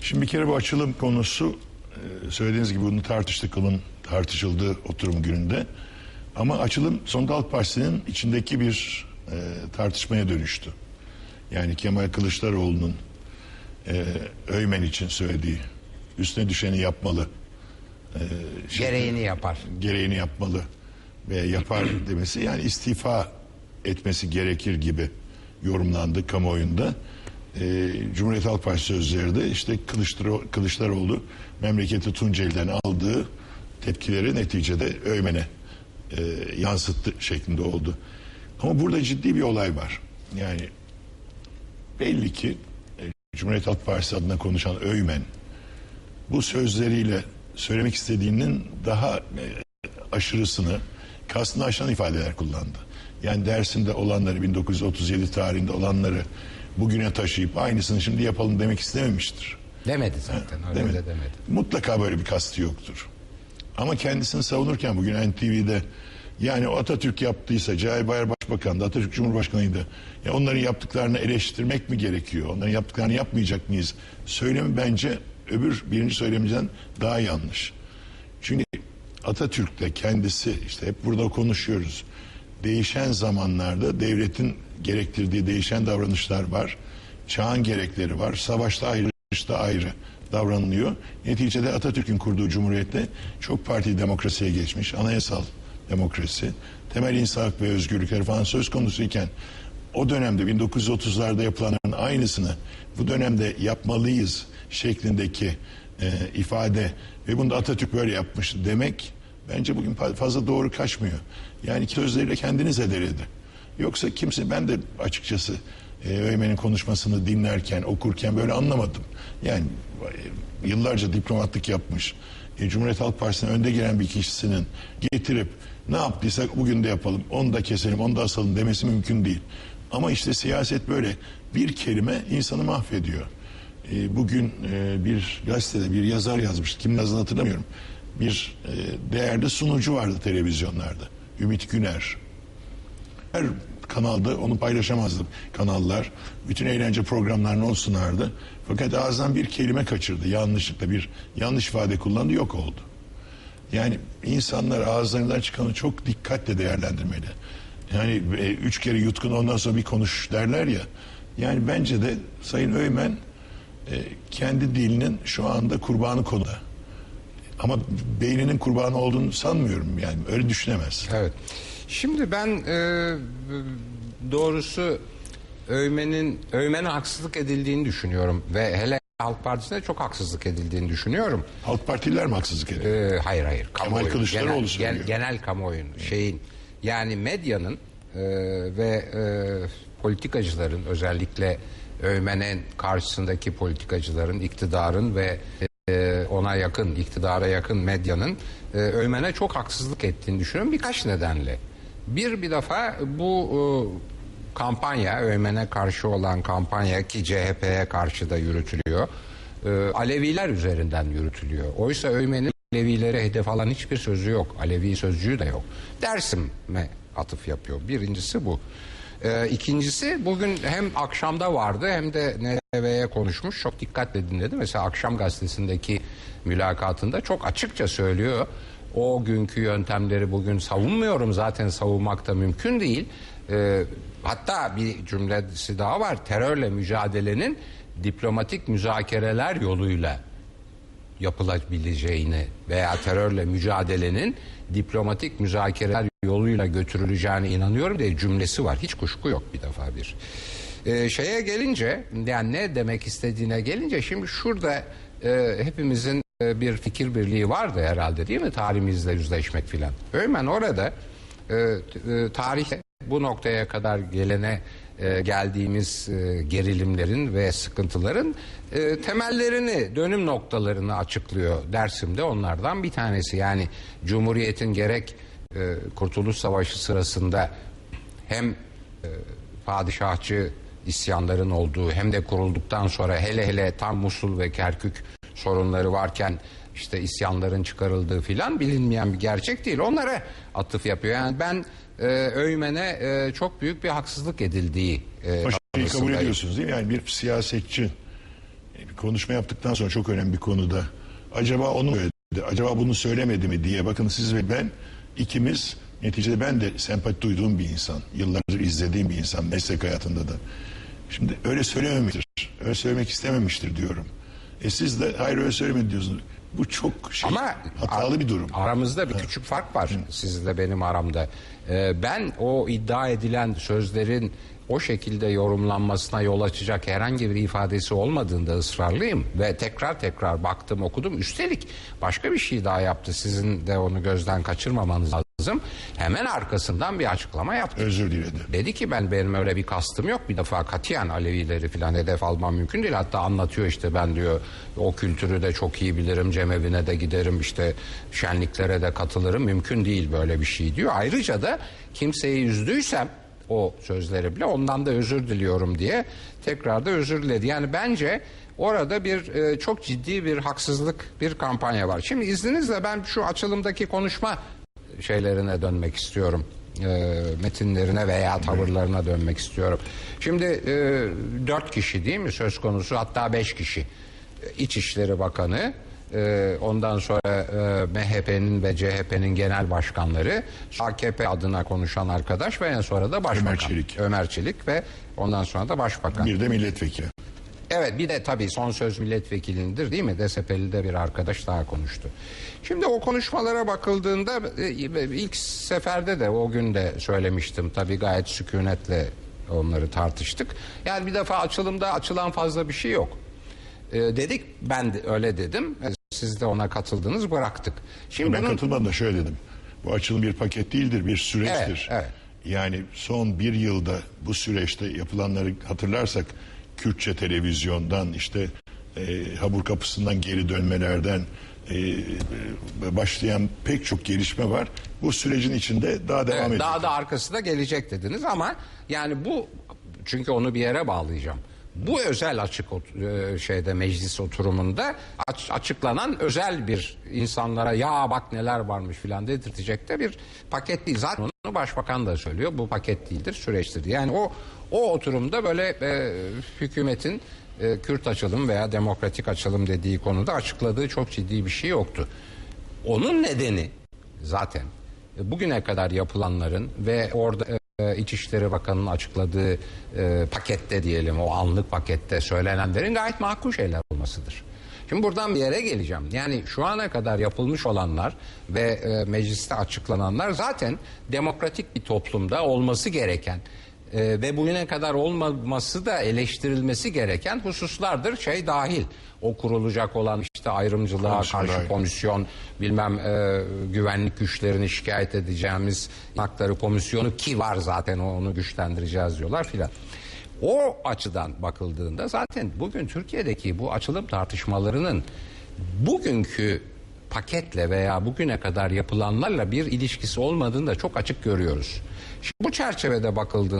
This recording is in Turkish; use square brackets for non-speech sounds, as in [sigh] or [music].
Şimdi bir kere bu açılım konusu e, söylediğiniz gibi bunu tartıştık onun tartışıldığı oturum gününde. Ama açılım Sonunda Halk Partisi'nin içindeki bir e, tartışmaya dönüştü. Yani Kemal Kılıçdaroğlu'nun e, Öymen için söylediği üstüne düşeni yapmalı. e, şey- Gereğini yapar. gereğini yapmalı ve yapar [clears throat] demesi yani istifa etmesi gerekir gibi yorumlandı kamuoyunda. Ee, Cumhuriyet Halk Partisi sözleri de işte Kılıçdaro- Kılıçdaroğlu memleketi Tunceli'den aldığı tepkileri neticede Öymen'e e, yansıttı şeklinde oldu. Ama burada ciddi bir olay var. Yani belli ki e, Cumhuriyet Halk Partisi adına konuşan Öymen bu sözleriyle söylemek istediğinin daha e, aşırısını, kastını aşan ifadeler kullandı. Yani Dersim'de olanları, 1937 tarihinde olanları bugüne taşıyıp aynısını şimdi yapalım demek istememiştir. Demedi zaten. Öyle Demedi. de demedi. Mutlaka böyle bir kastı yoktur. Ama kendisini savunurken bugün NTV'de yani Atatürk yaptıysa Cahil Bayar Başbakan da Atatürk Cumhurbaşkanıydı. Ya onların yaptıklarını eleştirmek mi gerekiyor? Onların yaptıklarını yapmayacak mıyız? Söylemi bence öbür birinci söylemimizden daha yanlış. Çünkü Atatürk de kendisi işte hep burada konuşuyoruz. Değişen zamanlarda devletin gerektirdiği değişen davranışlar var. Çağın gerekleri var. Savaşta ayrı, barışta ayrı davranılıyor. Neticede Atatürk'ün kurduğu cumhuriyette çok partili demokrasiye geçmiş. Anayasal demokrasi, temel insan ve özgürlükleri falan söz konusu iken o dönemde 1930'larda yapılanların aynısını bu dönemde yapmalıyız şeklindeki e, ifade ve bunu da Atatürk böyle yapmış demek bence bugün fa- fazla doğru kaçmıyor. Yani sözleriyle kendini zedeledi. Yoksa kimse ben de açıkçası e, Öymen'in konuşmasını dinlerken okurken böyle anlamadım. Yani e, yıllarca diplomatlık yapmış. E, Cumhuriyet Halk Partisi'nin önde gelen bir kişisinin getirip ne yaptıysak bugün de yapalım, onu da keselim, onu da asalım demesi mümkün değil. Ama işte siyaset böyle bir kelime insanı mahvediyor. E, bugün e, bir gazetede bir yazar yazmış, kim yazdığını hatırlamıyorum. Bir e, değerli sunucu vardı televizyonlarda. Ümit Güner. Her kanalda onu paylaşamazdı kanallar. Bütün eğlence programlarını o sunardı. Fakat ağzından bir kelime kaçırdı. Yanlışlıkla bir yanlış ifade kullandı yok oldu. Yani insanlar ağızlarından çıkanı çok dikkatle değerlendirmeli. Yani e, üç kere yutkun ondan sonra bir konuş derler ya. Yani bence de Sayın Öymen e, kendi dilinin şu anda kurbanı konuda. Ama beyninin kurbanı olduğunu sanmıyorum yani öyle düşünemez. Evet. Şimdi ben e, doğrusu Öymen'in Öymen'e haksızlık edildiğini düşünüyorum ve hele Halk Partisi'ne çok haksızlık edildiğini düşünüyorum. Halk Partililer mi haksızlık ediyor? Ee, hayır hayır. Kamuoyu, Kılıçdaroğlu genel, söylüyor. gen- genel kamuoyun şeyin yani medyanın e, ve e, politikacıların özellikle Öymen'in karşısındaki politikacıların, iktidarın ve e, ona yakın, iktidara yakın medyanın e, Öymen'e çok haksızlık ettiğini düşünüyorum birkaç nedenle. Bir bir defa bu e, kampanya, Öymen'e karşı olan kampanya ki CHP'ye karşı da yürütülüyor. e, Aleviler üzerinden yürütülüyor. Oysa Öymen'in Alevilere hedef alan hiçbir sözü yok. Alevi sözcüğü de yok. Dersim'e atıf yapıyor. Birincisi bu. Ee, ikincisi bugün hem akşamda vardı hem de NTV'ye konuşmuş. Çok dikkatle dinledi. Mesela akşam gazetesindeki mülakatında çok açıkça söylüyor. O günkü yöntemleri bugün savunmuyorum. Zaten savunmak da mümkün değil. Ee, hatta bir cümlesi daha var. Terörle mücadelenin diplomatik müzakereler yoluyla yapılabileceğini veya terörle mücadelenin diplomatik müzakereler yoluyla götürüleceğine inanıyorum diye cümlesi var. Hiç kuşku yok bir defa bir. Ee, şeye gelince yani ne demek istediğine gelince şimdi şurada e, hepimizin e, bir fikir birliği vardı herhalde değil mi tarihimizle yüzleşmek filan. Öymen orada e, e, bu noktaya kadar gelene e, geldiğimiz e, gerilimlerin ve sıkıntıların e, temellerini, dönüm noktalarını açıklıyor Dersim'de onlardan bir tanesi. Yani Cumhuriyet'in gerek e, Kurtuluş Savaşı sırasında hem e, padişahçı isyanların olduğu hem de kurulduktan sonra hele hele tam Musul ve Kerkük sorunları varken işte isyanların çıkarıldığı filan bilinmeyen bir gerçek değil. Onlara atıf yapıyor. Yani ben e, Öymen'e e, çok büyük bir haksızlık edildiği e, Şeyi kabul ediyorsunuz değil mi? Yani bir siyasetçi bir konuşma yaptıktan sonra çok önemli bir konuda acaba onu söyledi, acaba bunu söylemedi mi diye bakın siz ve ben ikimiz neticede ben de sempati duyduğum bir insan. Yıllardır izlediğim bir insan meslek hayatında da. Şimdi öyle söylememiştir. Öyle söylemek istememiştir diyorum. E siz de hayır öyle söylemedi diyorsunuz. Bu çok şey, Ama hatalı bir durum. Aramızda bir küçük fark var sizle benim aramda. Ee, ben o iddia edilen sözlerin o şekilde yorumlanmasına yol açacak herhangi bir ifadesi olmadığında ısrarlıyım ve tekrar tekrar baktım okudum. Üstelik başka bir şey daha yaptı. Sizin de onu gözden kaçırmamanız lazım. Hemen arkasından bir açıklama yaptı. Özür diledi. Dedi ki ben benim öyle bir kastım yok. Bir defa katiyen Alevileri falan hedef almam mümkün değil. Hatta anlatıyor işte ben diyor o kültürü de çok iyi bilirim. Cemevine de giderim işte şenliklere de katılırım. Mümkün değil böyle bir şey diyor. Ayrıca da kimseyi üzdüysem o sözleri bile ondan da özür diliyorum diye tekrar da özür diledi. Yani bence orada bir e, çok ciddi bir haksızlık bir kampanya var. Şimdi izninizle ben şu açılımdaki konuşma şeylerine dönmek istiyorum. E, metinlerine veya tavırlarına dönmek istiyorum. Şimdi e, dört kişi değil mi söz konusu hatta beş kişi. İçişleri Bakanı, e, ondan sonra e, MHP'nin ve CHP'nin genel başkanları, AKP adına konuşan arkadaş ve en sonra da başbakan. Ömer Çelik. Ömer Çelik ve ondan sonra da başbakan. Bir de milletvekili. Evet bir de tabii son söz milletvekilindir değil mi? DSP'lide bir arkadaş daha konuştu. Şimdi o konuşmalara bakıldığında e, ilk seferde de o gün de söylemiştim. Tabii gayet sükunetle onları tartıştık. Yani bir defa açılımda açılan fazla bir şey yok. E, dedik ben de öyle dedim. E, Siz de ona katıldınız bıraktık. Şimdi Ben bunun katılmadım da şöyle dedim. Bu açılım bir paket değildir, bir süreçtir. Evet, evet. Yani son bir yılda bu süreçte yapılanları hatırlarsak Kürtçe televizyondan işte e, Habur kapısından geri dönmelerden e, e, başlayan pek çok gelişme var. Bu sürecin içinde daha devam Evet, edecek. daha da arkası da gelecek dediniz ama yani bu çünkü onu bir yere bağlayacağım. Bu özel açık e, şeyde meclis oturumunda aç- açıklanan özel bir insanlara ya bak neler varmış filan dedirtecek de bir paket değil. Zaten onu başbakan da söylüyor. Bu paket değildir, süreçtir. Yani o o oturumda böyle e, hükümetin e, Kürt açılım veya demokratik açılım dediği konuda açıkladığı çok ciddi bir şey yoktu. Onun nedeni zaten e, bugüne kadar yapılanların ve orada e, İçişleri Bakanı'nın açıkladığı e, pakette diyelim o anlık pakette söylenenlerin gayet makul şeyler olmasıdır. Şimdi buradan bir yere geleceğim. Yani şu ana kadar yapılmış olanlar ve e, mecliste açıklananlar zaten demokratik bir toplumda olması gereken e, ve bugüne kadar olmaması da eleştirilmesi gereken hususlardır şey dahil. O kurulacak olan işte ayrımcılığa Komisyon karşı komisyon bilmem e, güvenlik güçlerini şikayet edeceğimiz hakları komisyonu ki var zaten onu güçlendireceğiz diyorlar filan. O açıdan bakıldığında zaten bugün Türkiye'deki bu açılım tartışmalarının bugünkü paketle veya bugüne kadar yapılanlarla bir ilişkisi olmadığını da çok açık görüyoruz. Şimdi bu çerçevede bakıldığında